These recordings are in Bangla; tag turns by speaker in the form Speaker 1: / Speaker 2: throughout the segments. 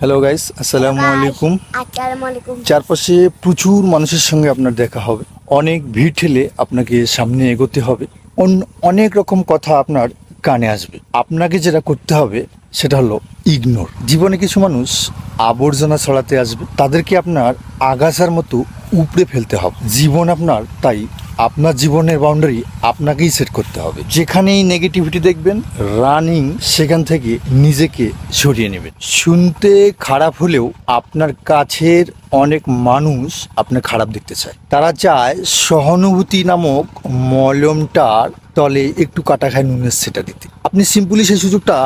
Speaker 1: হ্যালো গাইস আসসালামু আলাইকুম চারপাশে প্রচুর মানুষের সঙ্গে আপনার দেখা হবে। অনেক ভিড় ঠেলে আপনাকে সামনে এগোতে হবে। অন- অনেক রকম কথা আপনার কানে আসবে। আপনাকে যেটা করতে হবে সেটা হলো ইগনোর জীবনে কিছু মানুষ আবর্জনা ছড়াতে আসবে। তাদেরকে আপনার আগাছার মতো উপড়ে ফেলতে হবে। জীবন আপনার তাই আপনার জীবনের বাউন্ডারি আপনাকেই সেট করতে হবে। যেখানেই নেগেটিভিটি দেখবেন রানিং সেখান থেকে নিজেকে সরিয়ে নেবেন। শুনতে খারাপ হলেও আপনার কাছের অনেক মানুষ আপনার খারাপ দেখতে চায়। তারা চায় সহানুভূতি নামক মলমটার তলে একটু কাটা খায় নুনের সেটা দিতে। আপনি সিম্পলি সেই সুযোগটা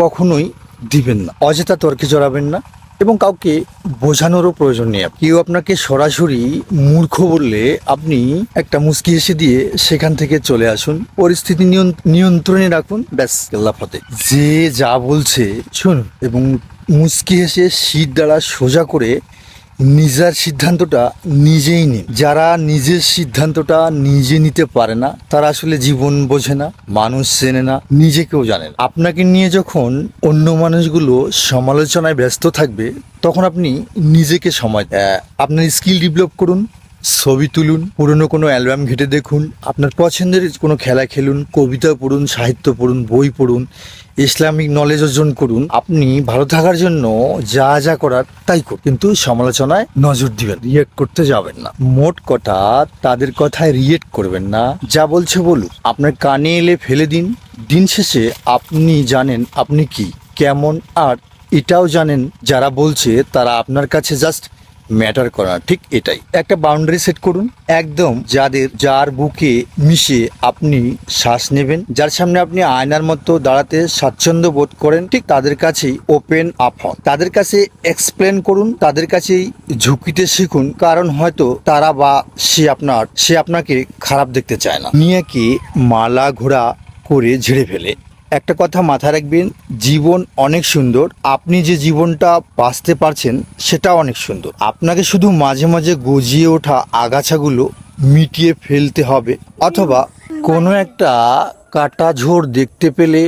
Speaker 1: কখনোই দিবেন না। অযথা তর্কে জড়াবেন না। এবং কাউকে বোঝানোরও প্রয়োজন নেই কেউ আপনাকে সরাসরি মূর্খ বললে আপনি একটা মুচকি হেসে দিয়ে সেখান থেকে চলে আসুন। পরিস্থিতি নিয়ন- নিয়ন্ত্রণে রাখুন। ব্যাস ফতে। যে যা বলছে, শুনুন। এবং মুচকি হেসে শীত দ্বারা সোজা করে নিজের সিদ্ধান্তটা নিজেই নিন। যারা নিজের সিদ্ধান্তটা নিজে নিতে পারে না, তারা আসলে জীবন বোঝে না, মানুষ চেনে না, নিজেকেও জানে না। আপনাকে নিয়ে যখন অন্য মানুষগুলো সমালোচনায় ব্যস্ত থাকবে, তখন আপনি নিজেকে সময় আপনার স্কিল ডেভেলপ করুন ছবি তুলুন, পুরনো কোনো অ্যালবাম ঘেটে দেখুন, আপনার পছন্দের কোনো খেলা খেলুন, কবিতা পড়ুন, সাহিত্য পড়ুন, বই পড়ুন, ইসলামিক নলেজ অর্জন করুন, আপনি ভালো থাকার জন্য যা যা করার তাই করুন। কিন্তু সমালোচনায় নজর দিবেন রিয়েক্ট করতে যাবেন না। মোট কথা, তাদের কথায় রিয়েক্ট করবেন না। যা বলছে বলুন আপনার কানে এলে ফেলে দিন। দিন শেষে আপনি জানেন আপনি কি, কেমন, আর এটাও জানেন যারা বলছে তারা আপনার কাছে জাস্ট ম্যাটার করা, ঠিক এটাই। একটা বাউন্ডারি সেট করুন। একদম যাদের, যার বুকে মিশে আপনি শ্বাস নেবেন, যার সামনে আপনি আয়নার মতো দাঁড়াতে স্বাচ্ছন্দ্য বোধ করেন, ঠিক তাদের কাছেই ওপেন আপ হন। তাদের কাছে এক্সপ্লেন করুন, তাদের কাছেই ঝুঁকিতে শিখুন, কারণ হয়তো তারা বা সে আপনার, সে আপনাকে খারাপ দেখতে চায় না। নিয়ে কি মালা ঘোড়া করে ঝেড়ে ফেলে। একটা কথা মাথায় রাখবেন, জীবন অনেক সুন্দর। আপনি যে জীবনটা বাঁচতে পারছেন, সেটা অনেক সুন্দর। আপনাকে শুধু মাঝে মাঝে গজিয়ে ওঠা আগাছাগুলো মিটিয়ে ফেলতে হবে অথবা কোনো একটা কাটা ঝোড় দেখতে পেলে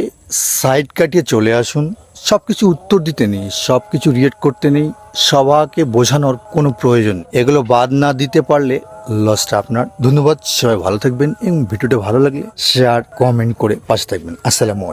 Speaker 1: সাইড কাটিয়ে চলে আসুন। সব কিছু উত্তর দিতে নেই সব কিছু রিয়েক্ট করতে নেই সবাকে বোঝানোর কোনো প্রয়োজন। এগুলো বাদ না দিতে পারলে লসটা আপনার। ধন্যবাদ, সবাই ভালো থাকবেন এবং ভিডিওটা ভালো লাগলে শেয়ার কমেন্ট করে পাশে থাকবেন। আসসালামু